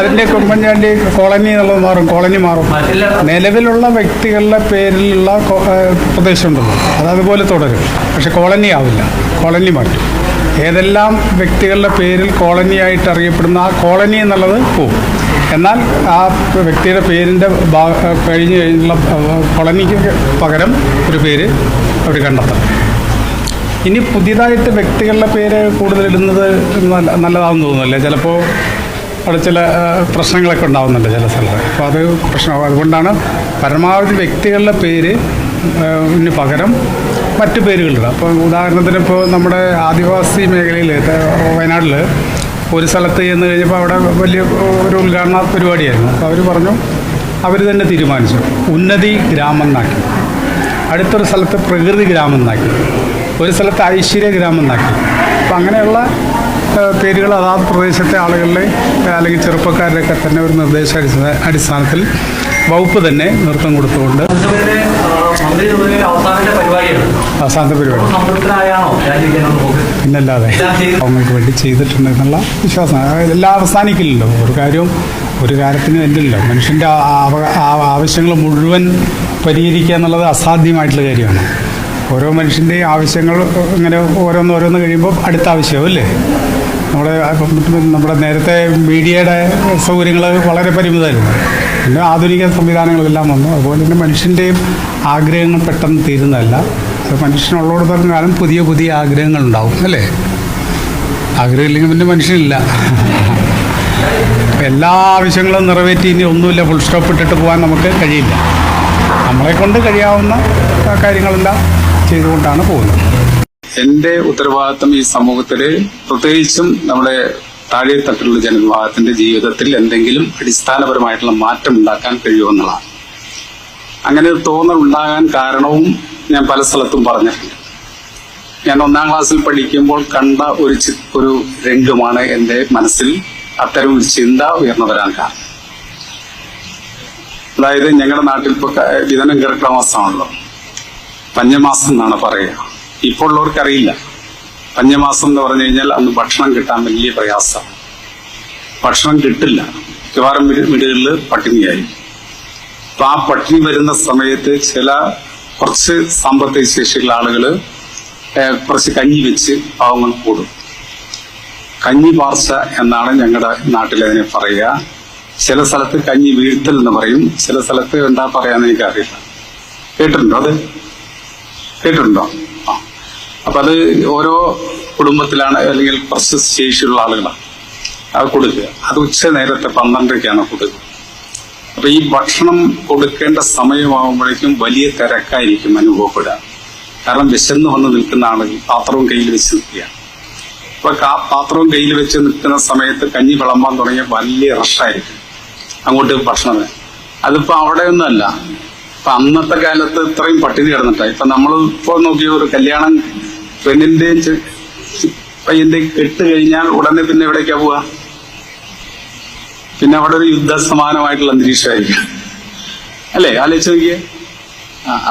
അതിന്റെ കുമ്മൻചാണ്ടി കോളനി എന്നുള്ളത് മാറും കോളനി മാറും. നിലവിലുള്ള വ്യക്തികളുടെ പേരിലുള്ള പ്രദേശം ഉണ്ടല്ലോ പ്രദേശമുണ്ടല്ലോ അത് അതുപോലെ തുടരും. പക്ഷെ കോളനി ആവില്ല. കോളനി മാറ്റും. ഏതെല്ലാം വ്യക്തികളുടെ പേരിൽ കോളനിയായിട്ട് അറിയപ്പെടുന്ന ആ കോളനി എന്നുള്ളത് പോവും. എന്നാൽ ആ വ്യക്തിയുടെ പേരിന്റെ കഴിഞ്ഞ് കഴിഞ്ഞുള്ള കോളനിക്ക് പകരം ഒരു പേര് അവർ കണ്ടെത്തണം. ഇനി പുതിയതായിട്ട് വ്യക്തികളുടെ പേര് കൂടുതൽ ഇടുന്നത് നല്ല നല്ലതാണെന്ന് തോന്നുന്നില്ലേ ചിലപ്പോൾ അവിടെ ചില പ്രശ്നങ്ങളൊക്കെ ഉണ്ടാവുന്നുണ്ട് ചില സ്ഥലത്ത്. അപ്പോൾ അത് പ്രശ്നം അതുകൊണ്ടാണ് പരമാവധി വ്യക്തികളുടെ പേര് പകരം മറ്റു പേരുകളുണ്ട് അപ്പോൾ ഉദാഹരണത്തിന് ഇപ്പോൾ നമ്മുടെ ആദിവാസി മേഖലയിൽ വയനാട്ടിൽ ഒരു സ്ഥലത്ത് ചെന്ന് കഴിഞ്ഞപ്പോൾ അവിടെ വലിയ ഒരു ഉദ്ഘാടന പരിപാടിയായിരുന്നു. അപ്പോൾ അവർ പറഞ്ഞു അവർ തന്നെ തീരുമാനിച്ചു. ഉന്നതി ഗ്രാമം എന്നാക്കി അടുത്തൊരു സ്ഥലത്ത് പ്രകൃതി ഗ്രാമം എന്നാക്കി ഒരു സ്ഥലത്ത് ഐശ്വര്യ ഗ്രാമം എന്നാക്കി അപ്പം അങ്ങനെയുള്ള പേരുകൾ അതാത് പ്രദേശത്തെ ആളുകളുടെ അല്ലെങ്കിൽ ചെറുപ്പക്കാരുടെയൊക്കെ തന്നെ ഒരു നിർദ്ദേശ അടിസ്ഥാന- അടിസ്ഥാനത്തിൽ വകുപ്പ് തന്നെ നൃത്തം കൊടുത്തുകൊണ്ട് അവസാനത്തെ പരിപാടി. പിന്നല്ലാതെ അവങ്ങൾക്ക് വേണ്ടി ചെയ്തിട്ടുണ്ട് എന്നുള്ള വിശ്വാസം എല്ലാം അവസാനിക്കില്ലല്ലോ. ഒരു കാര്യവും ഒരു കാര്യത്തിനും എന്തില്ലല്ലോ മനുഷ്യന്റെ ആവശ്യങ്ങൾ മുഴുവൻ പരിഹരിക്കുക എന്നുള്ളത് അസാധ്യമായിട്ടുള്ള കാര്യമാണ്. ഓരോ മനുഷ്യന്റെയും ആവശ്യങ്ങൾ ഇങ്ങനെ ഓരോന്ന് ഓരോന്ന് കഴിയുമ്പോൾ അടുത്ത ആവശ്യവും അല്ലേ? നമ്മുടെ നമ്മുടെ നേരത്തെ മീഡിയയുടെ സൗകര്യങ്ങൾ വളരെ പരിമിതമായിരുന്നു. പിന്നെ ആധുനിക സംവിധാനങ്ങളെല്ലാം വന്നു. അതുപോലെ തന്നെ മനുഷ്യന്റെയും ആഗ്രഹങ്ങൾ പെട്ടെന്ന് തീരുന്നതല്ല. അത് പറഞ്ഞ കാലം പുതിയ പുതിയ ആഗ്രഹങ്ങൾ ഉണ്ടാവും അല്ലേ? ആഗ്രഹമില്ലെങ്കിൽ പിന്നെ മനുഷ്യനില്ല. എല്ലാ ആവശ്യങ്ങളും നിറവേറ്റി ഇനി ഒന്നുമില്ല ഫുൾ സ്റ്റോപ്പ് ഇട്ടിട്ട് പോകാൻ നമുക്ക് കഴിയില്ല. നമ്മളെ കൊണ്ട് കഴിയാവുന്ന കാര്യങ്ങളെല്ലാം ചെയ്തുകൊണ്ടാണ് പോകുന്നത്. എന്റെ ഉത്തരവാദിത്തം ഈ സമൂഹത്തിൽ പ്രത്യേകിച്ചും നമ്മുടെ താഴെ തട്ടിലുള്ള ജനവിഭാഗത്തിന്റെ ജീവിതത്തിൽ എന്തെങ്കിലും അടിസ്ഥാനപരമായിട്ടുള്ള മാറ്റം ഉണ്ടാക്കാൻ കഴിയുമെന്നുള്ളതാണ്. അങ്ങനെ തോന്നൽ ഉണ്ടാകാൻ കാരണവും ഞാൻ പല സ്ഥലത്തും പറഞ്ഞിട്ടുണ്ട്. ഞാൻ ഒന്നാം ക്ലാസ്സിൽ പഠിക്കുമ്പോൾ കണ്ട ഒരു ഒരു രംഗമാണ് എന്റെ മനസ്സിൽ അത്തരം ഒരു ചിന്ത ഉയർന്നു വരാൻ കാരണം. അതായത് ഞങ്ങളുടെ നാട്ടിൽ ഇപ്പൊ വിതനം കിടക്കണ മാസമാണല്ലോ പഞ്ഞമാസം എന്നാണ് പറയുക. ഇപ്പോൾ ഉള്ളവർക്ക് അറിയില്ല പഞ്ഞമാസം എന്ന് പറഞ്ഞു കഴിഞ്ഞാൽ അന്ന് ഭക്ഷണം കിട്ടാൻ വലിയ പ്രയാസമാണ് ഭക്ഷണം കിട്ടില്ല. മിക്കവാറും വീട് വീടുകളിൽ പട്ടിണിയായി. അപ്പൊ ആ പട്ടിണി വരുന്ന സമയത്ത് ചില കുറച്ച് സാമ്പത്തിക ശേഷിയുള്ള ആളുകൾ ഏഹ്, കുറച്ച് കഞ്ഞി വെച്ച് പാവങ്ങൾ കൂടും. കഞ്ഞി പാർച്ച എന്നാണ് ഞങ്ങളുടെ നാട്ടിൽ അതിനെ പറയുക. ചില സ്ഥലത്ത് കഞ്ഞി വീഴ്ത്തൽ എന്ന് പറയും. ചില സ്ഥലത്ത് എന്താ പറയാന്ന് എനിക്കറിയില്ല. കേട്ടിട്ടുണ്ടോ അത്? കേട്ടിട്ടുണ്ടോ? അപ്പൊ അത് ഓരോ കുടുംബത്തിലാണ് അല്ലെങ്കിൽ കുറച്ച് ശേഷിയുള്ള ആളുകളാണ്. അത് കൊടുക്കുക. അത് ഉച്ച നേരത്തെ പന്ത്രണ്ടരയ്ക്കാണ് കൊടുക്കുക. അപ്പൊ ഈ ഭക്ഷണം കൊടുക്കേണ്ട സമയമാകുമ്പോഴേക്കും വലിയ തിരക്കായിരിക്കും അനുഭവപ്പെടുക. കാരണം വിശന്ന് വന്ന് നിൽക്കുന്ന ആളുകൾ പാത്രവും കയ്യിൽ വെച്ച് നിൽക്കുകയാണ് അപ്പൊ പാത്രവും കയ്യിൽ വെച്ച് നിൽക്കുന്ന സമയത്ത് കഞ്ഞി വിളമ്പാൻ തുടങ്ങിയ വലിയ റഷായിരിക്കും അങ്ങോട്ട് ഭക്ഷണം. അതിപ്പോ അവിടെയൊന്നുമല്ല. ഇപ്പൊ അന്നത്തെ കാലത്ത് ഇത്രയും പട്ടിണി കിടന്നിട്ടാ. ഇപ്പൊ നമ്മൾ ഇപ്പോൾ നോക്കിയ ഒരു കല്യാണം പെണ്ണിന്റെയും പയ്യന്റെയും കെട്ട് കഴിഞ്ഞാൽ ഉടനെ പിന്നെ എവിടേക്കാ പോവാ? പിന്നെ അവിടെ ഒരു യുദ്ധ യുദ്ധസമാനമായിട്ടുള്ള അന്തരീക്ഷമായിരിക്കും. അല്ലേ? ആലോചിച്ച് നോക്കിയേ.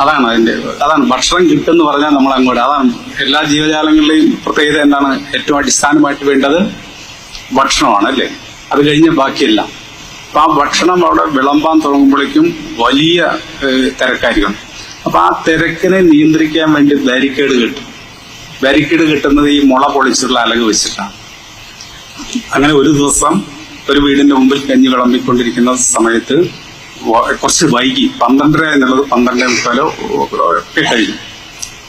അതാണ് അതിന്റെ അതാണ് ഭക്ഷണം കിട്ടുമെന്ന് പറഞ്ഞാൽ നമ്മൾ അങ്ങോട്ട് അതാണ് എല്ലാ ജീവജാലങ്ങളുടെയും പ്രത്യേകത എന്താണ്? ഏറ്റവും അടിസ്ഥാനമായിട്ട് വേണ്ടത് ഭക്ഷണമാണ് അല്ലേ? അത് കഴിഞ്ഞ ബാക്കിയെല്ലാം. അപ്പൊ ആ ഭക്ഷണം അവിടെ വിളമ്പാൻ തുടങ്ങുമ്പോഴേക്കും വലിയ തിരക്കായിരിക്കും അപ്പൊ ആ തിരക്കിനെ നിയന്ത്രിക്കാൻ വേണ്ടി ബാരിക്കേഡ് കിട്ടും. ബാരിക്കേഡ് കിട്ടുന്നത് ഈ മുള പൊളിച്ചുള്ള അലക് വെച്ചിട്ടാണ്. അങ്ങനെ ഒരു ദിവസം ഒരു വീടിന്റെ മുമ്പിൽ കഞ്ഞി വിളമ്പിക്കൊണ്ടിരിക്കുന്ന സമയത്ത് കുറച്ച് വൈകി പന്ത്രണ്ടര എന്നുള്ളത് പന്ത്രണ്ടേ മുക്കാലോ ഒക്കെ കഴിഞ്ഞു.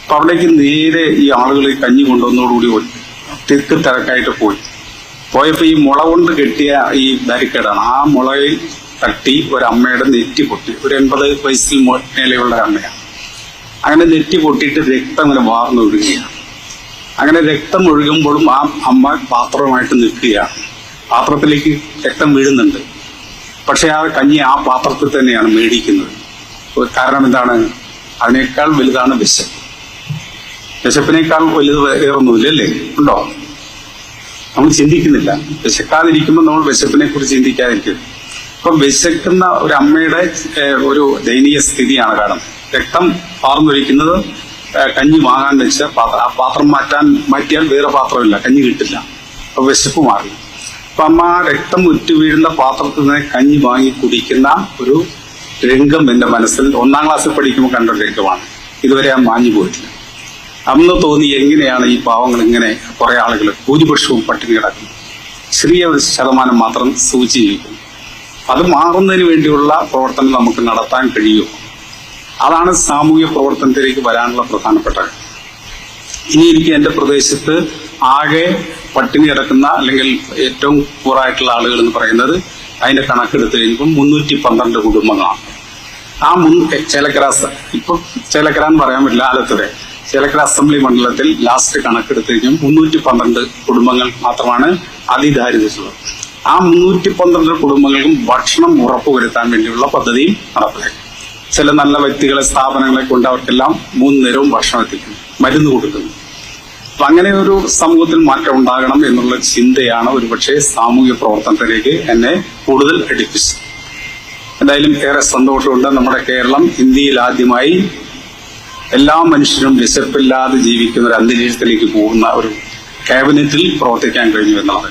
അപ്പൊ അവിടേക്ക് നേരെ ഈ ആളുകൾ കഞ്ഞി കൊണ്ടുവന്നതോടുകൂടി തിക്ക് തിരക്കായിട്ട് പോയി. പോയപ്പോ ഈ മുള കൊണ്ട് കെട്ടിയ ഈ ബാരിക്കേഡാണ്. ആ മുളയിൽ തട്ടി ഒരു നെറ്റി പൊട്ടി. ഒരു എൺപത് വയസ്സിൽ മേലെയുള്ള അമ്മയാണ്. അങ്ങനെ നെറ്റി പൊട്ടിയിട്ട് രക്തം ഇങ്ങനെ വാർന്നു വിടുകയാണ് അങ്ങനെ രക്തം ഒഴുകുമ്പോഴും ആ അമ്മ പാത്രമായിട്ട് നിൽക്കുകയാണ്. പാത്രത്തിലേക്ക് രക്തം വീഴുന്നുണ്ട്. പക്ഷെ ആ കഞ്ഞി ആ പാത്രത്തിൽ തന്നെയാണ് മേടിക്കുന്നത്. കാരണം എന്താണ്? അതിനേക്കാൾ വലുതാണ് വിശപ്പ്. വിശപ്പിനേക്കാൾ വലുത് വേറൊന്നുമില്ല അല്ലേ? ഉണ്ടോ? നമ്മൾ ചിന്തിക്കുന്നില്ല. വിശക്കാതിരിക്കുമ്പോൾ നമ്മൾ വിശപ്പിനെ കുറിച്ച് ചിന്തിക്കാതിരിക്കും. അപ്പൊ വിശക്കുന്ന ഒരു അമ്മയുടെ ഒരു ദയനീയ സ്ഥിതിയാണ് കാരണം. രക്തം പാർന്നൊഴിക്കുന്നത് കഞ്ഞി വാങ്ങാൻ വെച്ച പാത്രം ആ പാത്രം മാറ്റാൻ മാറ്റിയാൽ വേറെ പാത്രമില്ല. കഞ്ഞി കിട്ടില്ല. അപ്പൊ വിശപ്പ് മാറി. അപ്പൊ അമ്മ രക്തം ഉറ്റു വീഴുന്ന പാത്രത്തിൽ നിന്ന് കഞ്ഞി വാങ്ങി കുടിക്കുന്ന ഒരു രംഗം എന്റെ മനസ്സിൽ ഒന്നാം ക്ലാസ്സിൽ പഠിക്കുമ്പോൾ കണ്ട രംഗമാണ്. ഇതുവരെ ഞാൻ മാഞ്ഞു പോയിട്ടില്ല. അന്ന് തോന്നി എങ്ങനെയാണ് ഈ പാവങ്ങൾ ഇങ്ങനെ കുറെ ആളുകൾ ഭൂരിപക്ഷവും പട്ടിണി കിടക്കുന്നത് ചെറിയ ഒരു ശതമാനം മാത്രം സൂചി അത് മാറുന്നതിന് വേണ്ടിയുള്ള പ്രവർത്തനം നമുക്ക് നടത്താൻ കഴിയുമോ? അതാണ് സാമൂഹ്യ പ്രവർത്തനത്തിലേക്ക് വരാനുള്ള പ്രധാനപ്പെട്ട. ഇനി എനിക്ക് എന്റെ പ്രദേശത്ത് ആകെ പട്ടിണി കിടക്കുന്ന അല്ലെങ്കിൽ ഏറ്റവും കൂറായിട്ടുള്ള ആളുകൾ എന്ന് പറയുന്നത് അതിന്റെ കണക്കെടുത്ത് കഴിയുമ്പോൾ മുന്നൂറ്റി പന്ത്രണ്ട് കുടുംബങ്ങളാണ്. ആ മുൻ ചേലക്കര ഇപ്പൊ ചേലക്കര എന്ന് പറയാൻ പറ്റില്ല ആലത്തൂരെ. ചേലക്കര അസംബ്ലി മണ്ഡലത്തിൽ ലാസ്റ്റ് കണക്കെടുത്ത് കഴിഞ്ഞാൽ മുന്നൂറ്റി പന്ത്രണ്ട് കുടുംബങ്ങൾ മാത്രമാണ് അതിദാരിദ്ര്യമുള്ളത് ആ മുന്നൂറ്റി പന്ത്രണ്ട് കുടുംബങ്ങൾക്കും ഭക്ഷണം ഉറപ്പുവരുത്താൻ വേണ്ടിയുള്ള പദ്ധതിയും നടപ്പിലാക്കി. ചില നല്ല വ്യക്തികളെ സ്ഥാപനങ്ങളെ കൊണ്ട് അവർക്കെല്ലാം മൂന്ന് നേരവും ഭക്ഷണം എത്തിക്കുന്നു മരുന്ന് കൊടുക്കുന്നു. അപ്പൊ അങ്ങനെ ഒരു സമൂഹത്തിൽ മാറ്റം ഉണ്ടാകണം എന്നുള്ള ചിന്തയാണ് ഒരുപക്ഷെ സാമൂഹ്യ പ്രവർത്തനത്തിലേക്ക് എന്നെ കൂടുതൽ അടുപ്പിച്ചത്. എന്തായാലും ഏറെ സന്തോഷമുണ്ട് നമ്മുടെ കേരളം ഇന്ത്യയിൽ ആദ്യമായി എല്ലാ മനുഷ്യരും വിശപ്പില്ലാതെ ജീവിക്കുന്ന ഒരു അന്തരീക്ഷത്തിലേക്ക് പോകുന്ന ഒരു ക്യാബിനറ്റിൽ പ്രവർത്തിക്കാൻ കഴിഞ്ഞു എന്നുള്ളത്.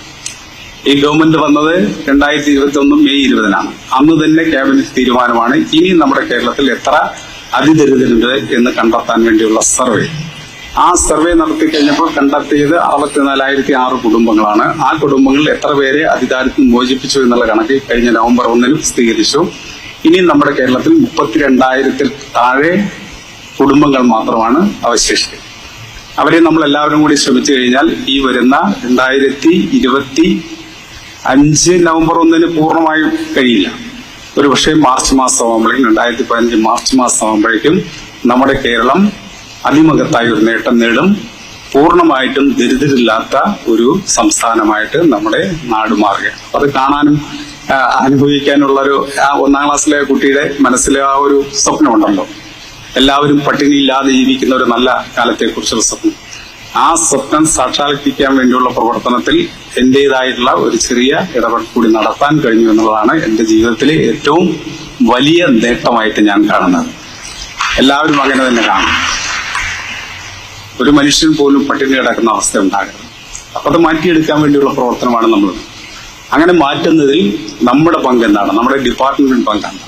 ഈ ഗവൺമെന്റ് വന്നത് രണ്ടായിരത്തി ഇരുപത്തി ഒന്ന് മെയ് ഇരുപതിനാണ്. അന്ന് തന്നെ ക്യാബിനറ്റ് തീരുമാനമാണ് ഇനി നമ്മുടെ കേരളത്തിൽ എത്ര അതിദരിദ്രരുണ്ട് എന്ന് കണ്ടെത്താൻ വേണ്ടിയുള്ള സർവേ ആ സർവേ നടത്തി കഴിഞ്ഞപ്പോൾ കണ്ടെത്തിയത് അറുപത്തിനാലായിരത്തി ആറ് കുടുംബങ്ങളാണ്. ആ കുടുംബങ്ങളിൽ എത്ര പേരെ അധികാരത്തിൽ മോചിപ്പിച്ചു എന്നുള്ള കണക്ക് കഴിഞ്ഞ നവംബർ ഒന്നിന് സ്ഥിരീകരിച്ചു. ഇനി നമ്മുടെ കേരളത്തിൽ മുപ്പത്തിരണ്ടായിരത്തിൽ താഴെ കുടുംബങ്ങൾ മാത്രമാണ് അവശേഷിക്കുന്നത്. അവരെ നമ്മൾ എല്ലാവരും കൂടി ശ്രമിച്ചു കഴിഞ്ഞാൽ ഈ വരുന്ന രണ്ടായിരത്തി ഇരുപത്തി അഞ്ച് നവംബർ ഒന്നിന് പൂർണമായും കഴിയില്ല. ഒരു പക്ഷേ മാർച്ച് മാസം ആകുമ്പോഴേക്കും രണ്ടായിരത്തി പതിനഞ്ച് മാർച്ച് മാസം ആകുമ്പോഴേക്കും നമ്മുടെ കേരളം അതിമുഖത്തായി ഒരു നേട്ടം നേടും. പൂർണമായിട്ടും ദരിദ്രരില്ലാത്ത ഒരു സംസ്ഥാനമായിട്ട് നമ്മുടെ നാട് മാറുകയാണ്. അത് കാണാനും അനുഭവിക്കാനുള്ള ഒരു ഒന്നാം ക്ലാസ്സിലെ കുട്ടിയുടെ മനസ്സിലെ ആ ഒരു സ്വപ്നമുണ്ടല്ലോ. എല്ലാവരും പട്ടിണിയില്ലാതെ ജീവിക്കുന്ന ഒരു നല്ല കാലത്തെക്കുറിച്ചുള്ള സ്വപ്നം. ആ സ്വപ്നം സാക്ഷാത്കരിക്കാൻ വേണ്ടിയുള്ള പ്രവർത്തനത്തിൽ എന്റേതായിട്ടുള്ള ഒരു ചെറിയ ഇടപെടൽ കൂടി നടത്താൻ കഴിഞ്ഞു എന്നുള്ളതാണ് എന്റെ ജീവിതത്തിലെ ഏറ്റവും വലിയ നേട്ടമായിട്ട് ഞാൻ കാണുന്നത്. എല്ലാവരും അങ്ങനെ തന്നെ കാണും. ഒരു മനുഷ്യൻ പോലും പട്ടിണി കിടക്കുന്ന അവസ്ഥ ഉണ്ടാകരുത്. അപ്പൊ അത് മാറ്റിയെടുക്കാൻ വേണ്ടിയുള്ള പ്രവർത്തനമാണ് നമ്മൾ അങ്ങനെ മാറ്റുന്നതിൽ നമ്മുടെ പങ്ക് എന്താണ് നമ്മുടെ ഡിപ്പാർട്ട്മെന്റ് പങ്കാണ്.